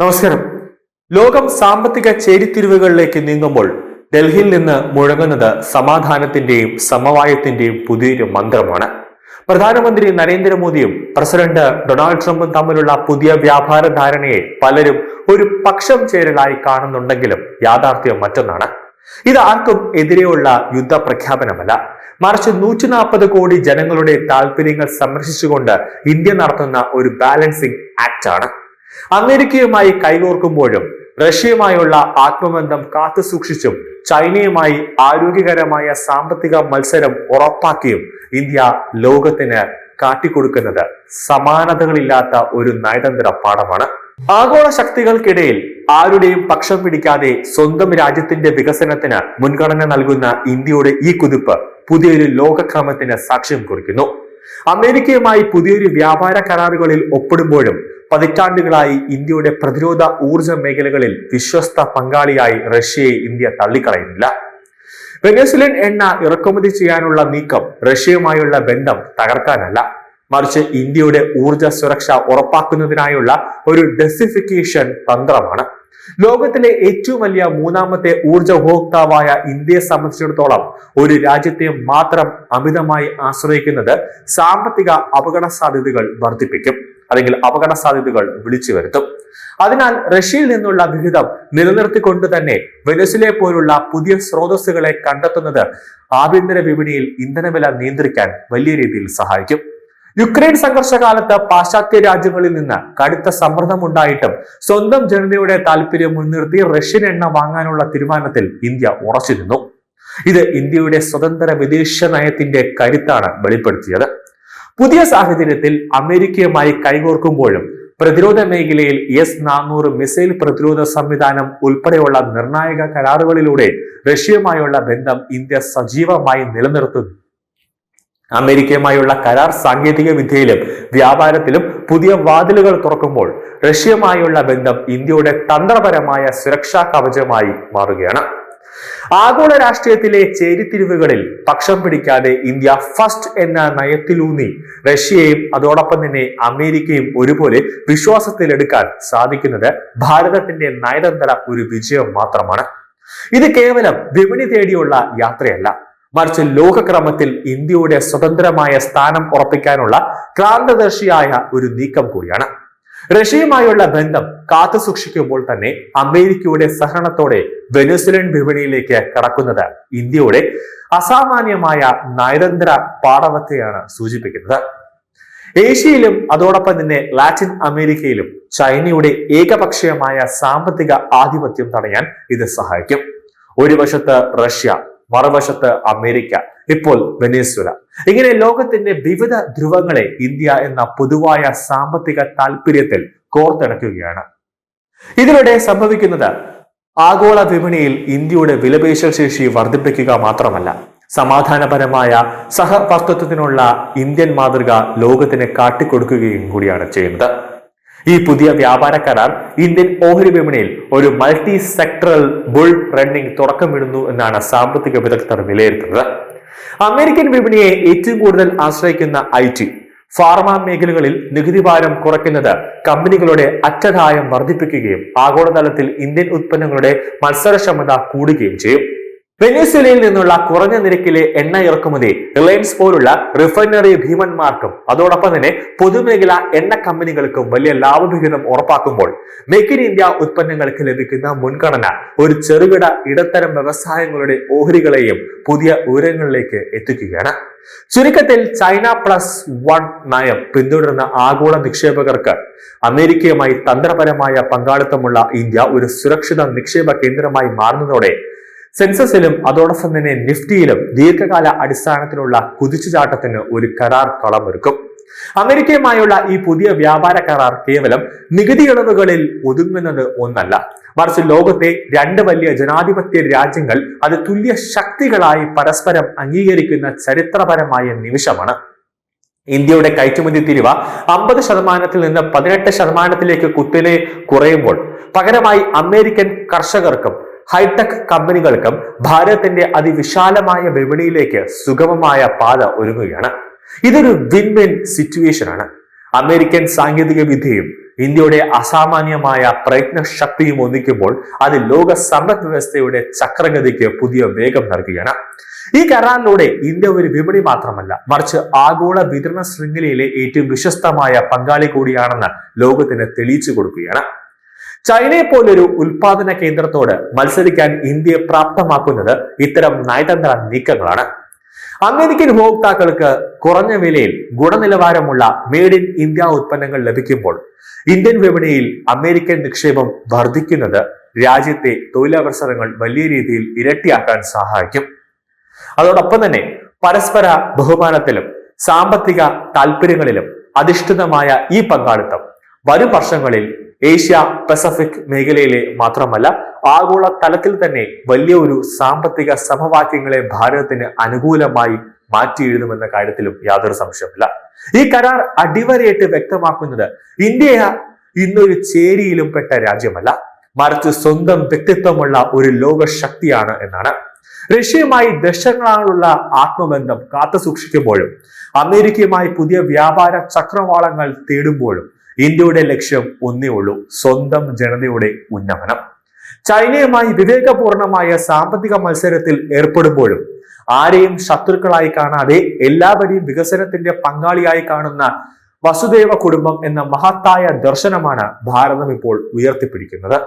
നമസ്കാരം. ലോകം സാമ്പത്തിക ചേരിത്തിരിവുകളിലേക്ക് നീങ്ങുമ്പോൾ ഡൽഹിയിൽ നിന്ന് മുഴങ്ങുന്നത് സമാധാനത്തിന്റെയും സമവായത്തിന്റെയും പുതിയൊരു മന്ത്രമാണ്. പ്രധാനമന്ത്രി നരേന്ദ്രമോദിയും പ്രസിഡന്റ് ഡൊണാൾഡ് ട്രംപും തമ്മിലുള്ള പുതിയ വ്യാപാര ധാരണയെ പലരും ഒരു പക്ഷം ചേരലായി കാണുന്നുണ്ടെങ്കിലും യാഥാർത്ഥ്യം മറ്റൊന്നാണ്. ഇത് ആർക്കും എതിരെയുള്ള യുദ്ധ പ്രഖ്യാപനമല്ല മറിച്ച് നൂറ്റി നാൽപ്പത് കോടി ജനങ്ങളുടെ താല്പര്യങ്ങൾ സംരക്ഷിച്ചുകൊണ്ട് ഇന്ത്യ നടത്തുന്ന ഒരു ബാലൻസിംഗ് ആക്ട് ആണ് അമേരിക്കയുമായി കൈകോർക്കുമ്പോഴും റഷ്യയുമായുള്ള ആത്മബന്ധം കാത്തുസൂക്ഷിച്ചും ചൈനയുമായി ആരോഗ്യകരമായ സാമ്പത്തിക മത്സരം ഉറപ്പാക്കിയും ഇന്ത്യ ലോകത്തിന് കാട്ടിക്കൊടുക്കുന്നത് സമാനതകളില്ലാത്ത ഒരു നയതന്ത്ര പാഠമാണ്. ആഗോള ശക്തികൾക്കിടയിൽ ആരുടെയും പക്ഷം പിടിക്കാതെ സ്വന്തം രാജ്യത്തിന്റെ വികസനത്തിന് മുൻഗണന നൽകുന്ന ഇന്ത്യയുടെ ഈ കുതിപ്പ് പുതിയൊരു ലോകക്രമത്തിന് സാക്ഷ്യം കുറിക്കുന്നു. അമേരിക്കയുമായി പുതിയൊരു വ്യാപാര കരാറുകളിൽ ഒപ്പിടുമ്പോഴും പതിറ്റാണ്ടുകളായി ഇന്ത്യയുടെ പ്രതിരോധ ഊർജ മേഖലകളിൽ വിശ്വസ്ത പങ്കാളിയായി റഷ്യയെ ഇന്ത്യ തള്ളിക്കളയുന്നില്ല. വെനസ്വലൻ എണ്ണ ഇറക്കുമതി ചെയ്യാനുള്ള നീക്കം റഷ്യയുമായുള്ള ബന്ധം തകർക്കാനല്ല. മറിച്ച് ഇന്ത്യയുടെ ഊർജ സുരക്ഷ ഉറപ്പാക്കുന്നതിനായുള്ള ഒരു ഡെസിഫിക്കേഷൻ തന്ത്രമാണ്. ലോകത്തിലെ ഏറ്റവും വലിയ മൂന്നാമത്തെ ഊർജ ഉപഭോക്താവായ ഇന്ത്യയെ സംബന്ധിച്ചിടത്തോളം ഒരു രാജ്യത്തെ മാത്രം അമിതമായി ആശ്രയിക്കുന്നത് സാമ്പത്തിക അപകട സാധ്യതകൾ വർദ്ധിപ്പിക്കും. അല്ലെങ്കിൽ അപകട സാധ്യതകൾ വിളിച്ചു വരുത്തും. അതിനാൽ റഷ്യയിൽ നിന്നുള്ള വിഹിതം നിലനിർത്തിക്കൊണ്ട് തന്നെ വെനസിലെ പോലുള്ള പുതിയ സ്രോതസ്സുകളെ കണ്ടെത്തുന്നത് ആഭ്യന്തര വിപണിയിൽ ഇന്ധനവില നിയന്ത്രിക്കാൻ വലിയ രീതിയിൽ സഹായിക്കും. യുക്രൈൻ സംഘർഷകാലത്ത് പാശ്ചാത്യ രാജ്യങ്ങളിൽ നിന്ന് കടുത്ത സമ്മർദ്ദമുണ്ടായിട്ടും സ്വന്തം ജനതയുടെ താല്പര്യം മുൻനിർത്തി റഷ്യൻ എണ്ണ വാങ്ങാനുള്ള തീരുമാനത്തിൽ ഇന്ത്യ ഉറച്ചിരുന്നു ഇത് ഇന്ത്യയുടെ സ്വതന്ത്ര വിദേശ നയത്തിന്റെ കരുത്താണ് വെളിപ്പെടുത്തിയത്. പുതിയ സാഹചര്യത്തിൽ അമേരിക്കയുമായി കൈകോർക്കുമ്പോഴും പ്രതിരോധ മേഖലയിൽ എസ് നാനൂറ് മിസൈൽ പ്രതിരോധ സംവിധാനം ഉൾപ്പെടെയുള്ള നിർണായക കരാറുകളിലൂടെ റഷ്യയുമായുള്ള ബന്ധം ഇന്ത്യ സജീവമായി നിലനിർത്തുന്നു. അമേരിക്കയുമായുള്ള കരാർ സാങ്കേതിക വിദ്യയിലും വ്യാപാരത്തിലും പുതിയ വാതിലുകൾ തുറക്കുമ്പോൾ റഷ്യയുമായുള്ള ബന്ധം ഇന്ത്യയുടെ തന്ത്രപരമായ സുരക്ഷാ കവചമായി മാറുകയാണ്. ആഗോള രാഷ്ട്രീയത്തിലെ ചേരിതിരിവുകളിൽ പക്ഷം പിടിക്കാതെ ഇന്ത്യ ഫസ്റ്റ് എന്ന നയത്തിലൂന്നി റഷ്യയെയും അതോടൊപ്പം തന്നെ അമേരിക്കയും ഒരുപോലെ വിശ്വാസത്തിലെടുക്കാൻ സാധിക്കുന്നത് ഭാരതത്തിന്റെ നയതന്ത്ര ഒരു വിജയം മാത്രമാണ്. ഇത് കേവലം വിപണി തേടിയുള്ള യാത്രയല്ല. മറിച്ച് ലോകക്രമത്തിൽ ഇന്ത്യയുടെ സ്വതന്ത്രമായ സ്ഥാനം ഉറപ്പിക്കാനുള്ള ക്രാന്തദർശിയായ ഒരു നീക്കം കൂടിയാണ്. റഷ്യയുമായുള്ള ബന്ധം കാത്തു സൂക്ഷിക്കുമ്പോൾ തന്നെ അമേരിക്കയുടെ സഹകരണത്തോടെ വെനസ്വലൻ വിപണിയിലേക്ക് കടക്കുന്നത് ഇന്ത്യയുടെ അസാമാന്യമായ നയതന്ത്ര പാടവത്തെയാണ് സൂചിപ്പിക്കുന്നത്. ഏഷ്യയിലും അതോടൊപ്പം തന്നെ ലാറ്റിൻ അമേരിക്കയിലും ചൈനയുടെ ഏകപക്ഷീയമായ സാമ്പത്തിക ആധിപത്യം തടയാൻ ഇത് സഹായിക്കും. ഒരു വശത്ത് റഷ്യ മറുവശത്ത് അമേരിക്ക ഇപ്പോൾ വെനേസ്വല. ഇങ്ങനെ ലോകത്തിന്റെ വിവിധ ധ്രുവങ്ങളെ ഇന്ത്യ എന്ന പൊതുവായ സാമ്പത്തിക താല്പര്യത്തിൽ കോർത്തിണക്കുകയാണ്. ഇതിലൂടെ സംഭവിക്കുന്നത് ആഗോള വിപണിയിൽ ഇന്ത്യയുടെ വിലപേശൽ ശേഷി വർദ്ധിപ്പിക്കുക മാത്രമല്ല സമാധാനപരമായ സഹവർത്തത്വത്തിനുള്ള ഇന്ത്യൻ മാതൃക ലോകത്തിന് കാട്ടിക്കൊടുക്കുകയും കൂടിയാണ് ചെയ്യുന്നത്. ഈ പുതിയ വ്യാപാര കരാർ ഇന്ത്യൻ ഓഹരി വിപണിയിൽ ഒരു മൾട്ടി സെക്ടറൽ ബുൾ റണ്ണിംഗ് തുടക്കമിടുന്നു എന്നാണ് സാമ്പത്തിക വിദഗ്ധർ വിലയിരുത്തുന്നത്. അമേരിക്കൻ വിപണിയെ ഏറ്റവും കൂടുതൽ ആശ്രയിക്കുന്ന ഐ ടി ഫാർമ മേഖലകളിൽ നികുതി ഭാരം കുറയ്ക്കുന്നത് കമ്പനികളുടെ അറ്റതായം വർദ്ധിപ്പിക്കുകയും ആഗോളതലത്തിൽ ഇന്ത്യൻ ഉത്പന്നങ്ങളുടെ മത്സരക്ഷമത കൂടുകയും ചെയ്യും. വെനസ്വലയിൽ നിന്നുള്ള കുറഞ്ഞ നിരക്കിലെ എണ്ണ ഇറക്കുമതി റിലയൻസ് പോലുള്ള റിഫൈനറി ഭീമന്മാർക്കും അതോടൊപ്പം തന്നെ പൊതുമേഖല എണ്ണ കമ്പനികൾക്കും വലിയ ലാഭവിഹിതം ഉറപ്പാക്കുമ്പോൾ മേക്ക് ഇൻ ഇന്ത്യ ഉത്പന്നങ്ങൾക്ക് ലഭിക്കുന്ന മുൻഗണന ഒരു ചെറുകിട ഇടത്തരം വ്യവസായങ്ങളുടെ ഓഹരികളെയും പുതിയ ഉയരങ്ങളിലേക്ക് എത്തിക്കുകയാണ്. ചുരുക്കത്തിൽ ചൈന പ്ലസ് വൺ നയം പിന്തുടരുന്ന ആഗോള നിക്ഷേപകർക്ക് അമേരിക്കയുമായി തന്ത്രപരമായ പങ്കാളിത്തമുള്ള ഇന്ത്യ ഒരു സുരക്ഷിത നിക്ഷേപ കേന്ദ്രമായി മാറുന്നതോടെ സെൻസസിലും അതോടൊപ്പം തന്നെ നിഫ്റ്റിയിലും ദീർഘകാല അടിസ്ഥാനത്തിലുള്ള കുതിച്ചുചാട്ടത്തിന് ഒരു കരാർ കളമൊരുക്കും. അമേരിക്കയുമായുള്ള ഈ പുതിയ വ്യാപാര കരാർ കേവലം നികുതി ഇളവുകളിൽ ഒതുങ്ങുന്നത് ഒന്നല്ല. മറിച്ച് ലോകത്തെ രണ്ട് വലിയ ജനാധിപത്യ രാജ്യങ്ങൾ അത് തുല്യ ശക്തികളായി പരസ്പരം അംഗീകരിക്കുന്ന ചരിത്രപരമായ നിമിഷമാണ്. ഇന്ത്യയുടെ കയറ്റുമതി തിരിവ അമ്പത് ശതമാനത്തിൽ നിന്ന് പതിനെട്ട് ശതമാനത്തിലേക്ക് കുത്തിനെ കുറയുമ്പോൾ പകരമായി അമേരിക്കൻ കർഷകർക്കും ഹൈടെക് കമ്പനികൾക്കും ഭാരതത്തിന്റെ അതിവിശാലമായ വിപണിയിലേക്ക് സുഗമമായ പാത ഒരുങ്ങുകയാണ്. ഇതൊരു വിൻ വിൻ സിറ്റുവേഷൻ ആണ്. അമേരിക്കൻ സാങ്കേതിക വിദ്യയും ഇന്ത്യയുടെ അസാമാന്യമായ പ്രയത്ന ശക്തിയും ഒന്നിക്കുമ്പോൾ അത് ലോക സമ്പദ് വ്യവസ്ഥയുടെ ചക്രഗതിക്ക് പുതിയ വേഗം നൽകുകയാണ്. ഈ കരാറിലൂടെ ഇന്ത്യ ഒരു വിപണി മാത്രമല്ല മറിച്ച് ആഗോള വിതരണ ശൃംഖലയിലെ ഏറ്റവും വിശ്വസ്തമായ പങ്കാളി കൂടിയാണെന്ന് ലോകത്തിന് തെളിയിച്ചു കൊടുക്കുകയാണ്. ചൈനയെ പോലൊരു ഉൽപാദന കേന്ദ്രത്തോട് മത്സരിക്കാൻ ഇന്ത്യയെ പ്രാപ്തമാക്കുന്നത് ഇത്തരം നയതന്ത്ര നീക്കങ്ങളാണ്. അമേരിക്കൻ ഉപഭോക്താക്കൾക്ക് കുറഞ്ഞ വിലയിൽ ഗുണനിലവാരമുള്ള മെയ്ഡ് ഇൻ ഇന്ത്യ ഉൽപ്പന്നങ്ങൾ ലഭിക്കുമ്പോൾ ഇന്ത്യൻ വിപണിയിൽ അമേരിക്കൻ നിക്ഷേപം വർദ്ധിക്കുന്നത് രാജ്യത്തെ തൊഴിലവസരങ്ങൾ വലിയ രീതിയിൽ ഇരട്ടിയാക്കാൻ സഹായിക്കും. അതോടൊപ്പം തന്നെ പരസ്പര ബഹുമാനത്തിലും സാമ്പത്തിക താല്പര്യങ്ങളിലും അധിഷ്ഠിതമായ ഈ പങ്കാളിത്തം വരും വർഷങ്ങളിൽ ഏഷ്യ പസഫിക് മേഖലയിലെ മാത്രമല്ല ആഗോള തലത്തിൽ തന്നെ വലിയ ഒരു സാമ്പത്തിക സമവാക്യങ്ങളെ ഭാരതത്തിന് അനുകൂലമായി മാറ്റി എഴുതുമെന്ന കാര്യത്തിലും യാതൊരു സംശയമില്ല ഈ കരാർ അടിവരയിട്ട് വ്യക്തമാക്കുന്നത് ഇന്ത്യ ഇന്നൊരു ചേരിയിലും പെട്ട രാജ്യമല്ല മറിച്ച് സ്വന്തം വ്യക്തിത്വമുള്ള ഒരു ലോകശക്തിയാണ് എന്നാണ്. റഷ്യയുമായി ദശങ്ങളുള്ള ആത്മബന്ധം കാത്തു സൂക്ഷിക്കുമ്പോഴും അമേരിക്കയുമായി പുതിയ വ്യാപാര ചക്രവാളങ്ങൾ തേടുമ്പോഴും ഇന്ത്യയുടെ ലക്ഷ്യം ഒന്നേ ഉള്ളൂ. സ്വന്തം ജനതയുടെ ഉന്നമനം. ചൈനയുമായി വിവേകപൂർണമായ സാമ്പത്തിക മത്സരത്തിൽ ഏർപ്പെടുമ്പോഴും ആരെയും ശത്രുക്കളായി കാണാതെ എല്ലാവരെയും വികസനത്തിന്റെ പങ്കാളിയായി കാണുന്ന വസുദേവ കുടുംബം എന്ന മഹത്തായ ദർശനമാണ് ഭാരതം ഇപ്പോൾ ഉയർത്തിപ്പിടിക്കുന്നത്.